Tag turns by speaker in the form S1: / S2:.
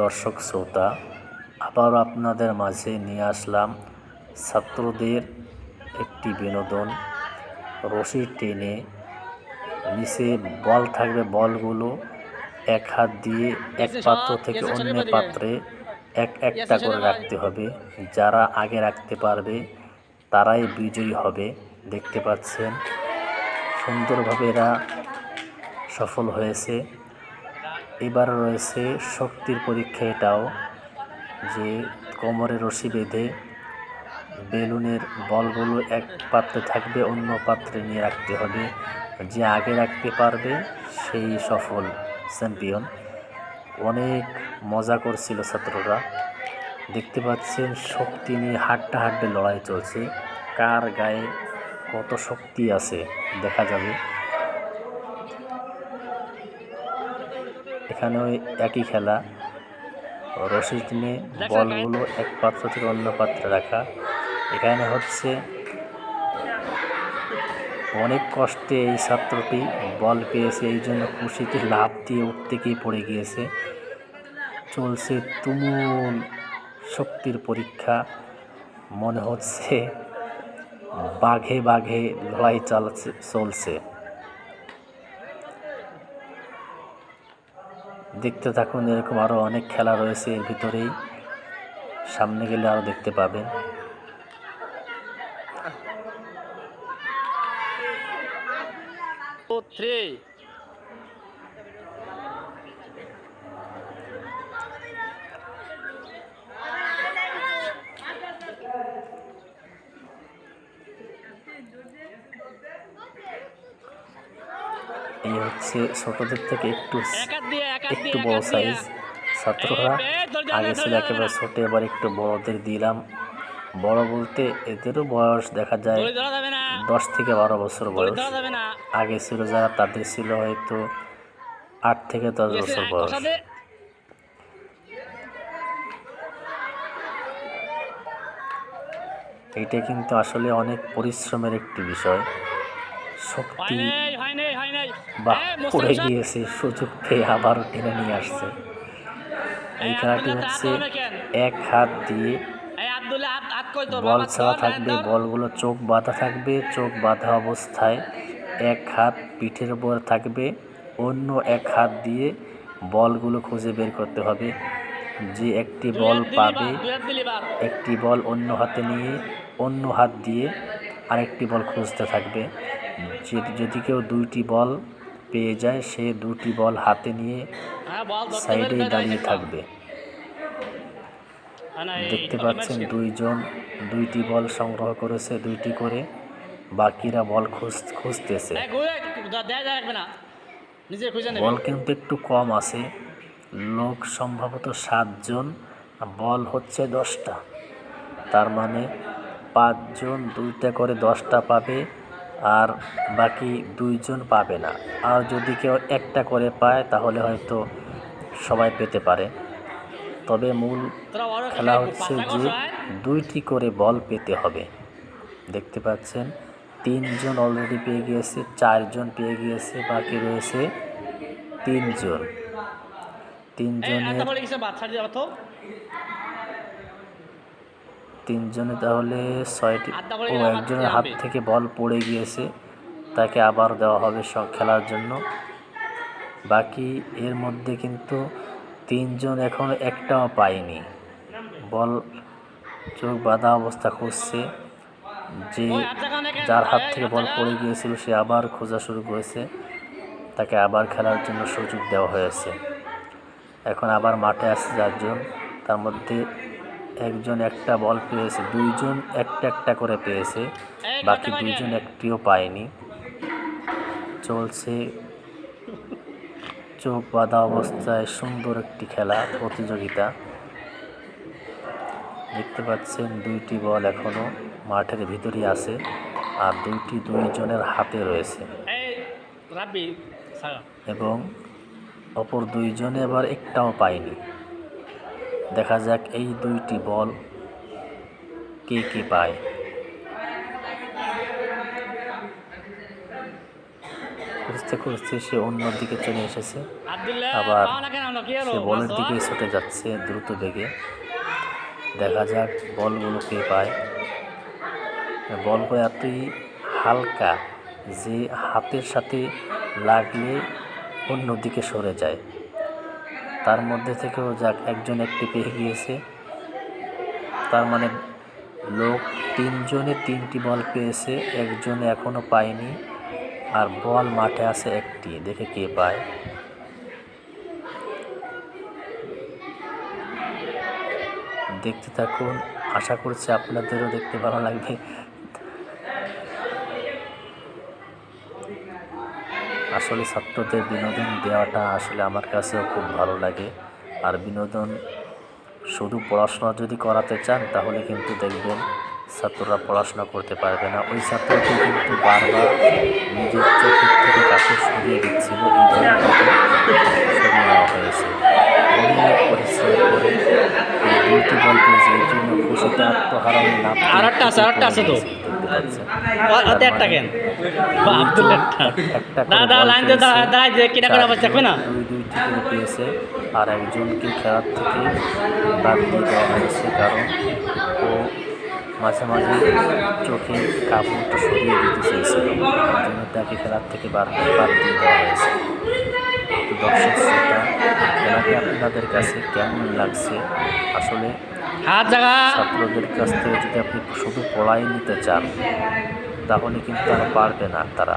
S1: দর্শক শ্রোতা আবার আপনাদের মাঝে নিয়ে আসলাম ছাত্রদের একটি বিনোদন। রশি টেনে নিচে বল থাকবে বলগুলো এক হাত দিয়ে এক পাত্র থেকে অন্য পাত্রে এক একটা করে রাখতে হবে। যারা আগে রাখতে পারবে তারাই বিজয়ী হবে। দেখতে পাচ্ছেন সুন্দরভাবে এরা সফল হয়েছে। এবার রয়েছে শক্তির পরীক্ষা এটাও, যে কোমরে রশি বেঁধে বেলুনের বলগুলো এক পাত্রে থাকবে, অন্য পাত্রে নিয়ে রাখতে হবে। যে আগে রাখতে পারবে, সেই সফল চ্যাম্পিয়ন। অনেক মজা করছিল ছাত্ররা। দেখতে পাচ্ছেন, শক্তি নিয়ে হাড্ডা হাড্ডে লড়াই চলছে। কার গায়ে কত শক্তি আছে, দেখা যাবে। এখানে ওই একই খেলা। রশি টেনে বলগুলো এক পাত্র থেকে অন্য পাত্রে রাখা। এখানে হচ্ছে অনেক কষ্টে এই ছাত্রটি বল পেয়েছে, এই জন্য খুশিতে লাভ দিয়ে উঠতে গিয়ে পড়ে গিয়েছে। চলছে তুমুল শক্তির পরীক্ষা। মনে হচ্ছে বাঘে বাঘে লড়াই চালাচ্ছে চলছে। দেখতে থাকুন, এরকম আরও অনেক খেলা রয়েছে এর ভিতরেই। সামনে গেলে আরও দেখতে পাবেন।
S2: থ্রি
S1: এই হচ্ছে ছোটদের থেকে একটু একটু বড় সাইজ ছাত্ররা। আগে ছিল একেবারে ছোট এবার একটু বড়দের দিলাম। বড় বলতে এদেরও বয়স দেখা যায় দশ থেকে বারো বছর বয়স। আগে ছিল যারা তাদের ছিল হয়তো আট থেকে দশ বছর বয়স। এইটা কিন্তু আসলে অনেক পরিশ্রমের একটি বিষয়। শক্তি
S2: নাই হয়
S1: বা পড়ে গিয়েছে সুযোগ পেয়ে আবারও টেনে নিয়ে আসছে। এই খেলাটি হচ্ছে এক হাত দিয়ে বল ছাড়া থাকবে বলগুলো চোখ বাঁধা থাকবে চোখ বাঁধা অবস্থায় এক হাত পিঠের উপর থাকবে অন্য এক হাত দিয়ে বলগুলো খুঁজে বের করতে হবে। যে একটি বল পাবে। একটি বল অন্য হাতে নিয়ে অন্য হাত দিয়ে আরেকটি বল খুঁজতে থাকবে। যদি যদি কেউ দুইটি বল পেয়ে যায় সে দুটি বল হাতে নিয়ে
S2: হ্যাঁ,
S1: সাইডেই দাঁড়িয়ে থাকবে।
S2: হ্যাঁ,
S1: দেখতে পাচ্ছেন দুইজন দুইটি বল সংগ্রহ করেছে দুইটি করে। বাকিরা বল খুঁজ খুঁজতেছে।
S2: নেবে।
S1: বল কিন্তু একটু কম আছে। লোক সম্ভবত সাতজন বল হচ্ছে দশটা। তার মানে পাঁচজন দুইটা করে দশটা পাবে আর বাকি দুইজন পাবে না। আর যদি কেউ একটা করে পায়, তাহলে হয়তো সবাই পেতে পারে। তবে মূল খেলা হচ্ছে যে। দুইটি করে বল পেতে হবে। দেখতে পাচ্ছেন, তিনজন অলরেডি পেয়ে গিয়েছে, চারজন পেয়ে গিয়েছে, বাকি রয়েছে তিনজন। তিনজনের
S2: হাতটা পড়ে গেছে, বাদ ছাড় দিয়ে অর্থ।
S1: তিনজনে তাহলে ছয়টি ও একজনের হাত থেকে বল পড়ে গিয়েছে তাকে আবার দেওয়া হবে সব খেলার জন্য। বাকি এর মধ্যে কিন্তু তিনজন এখন একটাও পায়নি। বল চোখ বাঁধা অবস্থা খুঁজছে যে? যার হাত থেকে বল পড়ে গিয়েছিল সে আবার খোঁজা শুরু করেছে। তাকে আবার খেলার জন্য সুযোগ দেওয়া হয়েছে। এখন আবার মাঠে আসছে চারজন। তার মধ্যে একজন একটা বল পেয়েছে দুইজন একটা একটা করে পেয়েছে বাকি দুইজন একটিও পায়নি। চলছে চোখ বাঁধা অবস্থায় সুন্দর একটি খেলা প্রতিযোগিতা। দেখতে পাচ্ছেন দুইটি বল এখনও মাঠের ভিতরেই আছে আর দুইটি দুইজনের হাতে রয়েছে। এবং অপর দুইজনে আবার একটাও পায়নি। দেখা যাক এই দুইটি বল কে কে পায়। খুঁজতে খুঁজতে সে অন্য দিকে চলে এসেছে। আবার সে বলের দিকে ছুটে যাচ্ছে দ্রুত বেগে। দেখা যাক বলগুলো কে পায়। বলগুলো এতই হালকা যে হাতের সাথে লাগলে অন্যদিকে সরে যায়। তার মধ্যে থেকেও যাক, একজন একটি পেয়ে গিয়েছে। তার মানে লোক তিনজনে তিনটি বল পেয়েছে, একজনে এখনও পায়নি, আর বল মাঠে আছে একটি। দেখে কে পায়। দেখতে থাকুন, আশা করছি আপনাদেরও দেখতে ভালো লাগবে। আসলে ছাত্রদের বিনোদন দেওয়াটা আসলে আমার কাছেও খুব ভালো লাগে। আর বিনোদন শুধু পড়াশোনা যদি করাতে চান তাহলে কিন্তু দেখবেন ছাত্ররা পড়াশোনা করতে পারবে না। ওই ছাত্রকে কিন্তু বারবার নিজের চোখের থেকে কাছে সরিয়ে দিচ্ছিল এই জন্য সরিয়ে নেওয়া হয়েছে। অনেক পরিশ্রম করে এই দুইটি এই জন্য খুশিতে আত্মহারা লাভ
S2: আর একটা আছে, আর একটা কেন না?
S1: দুই দুইটি পেয়েছে আর একজনকে খেলার থেকে বাদ দিয়ে দেওয়া হয়েছে কারণ ও মাঝে মাঝে চোখে কাপড়টা সরিয়ে দিতে চেয়েছিল। জন্য তাকে খেলার থেকে বাদ বাদ দিয়ে দেওয়া হয়েছে। তো দর্শক শ্রোতা খেলাটি আপনাদের কাছে কেমন লাগছে? আসলে ছাত্রদের কাছ থেকে যদি আপনি শুধু পড়াই নিতে চান তাহলে কিন্তু তারা পারবে না তারা।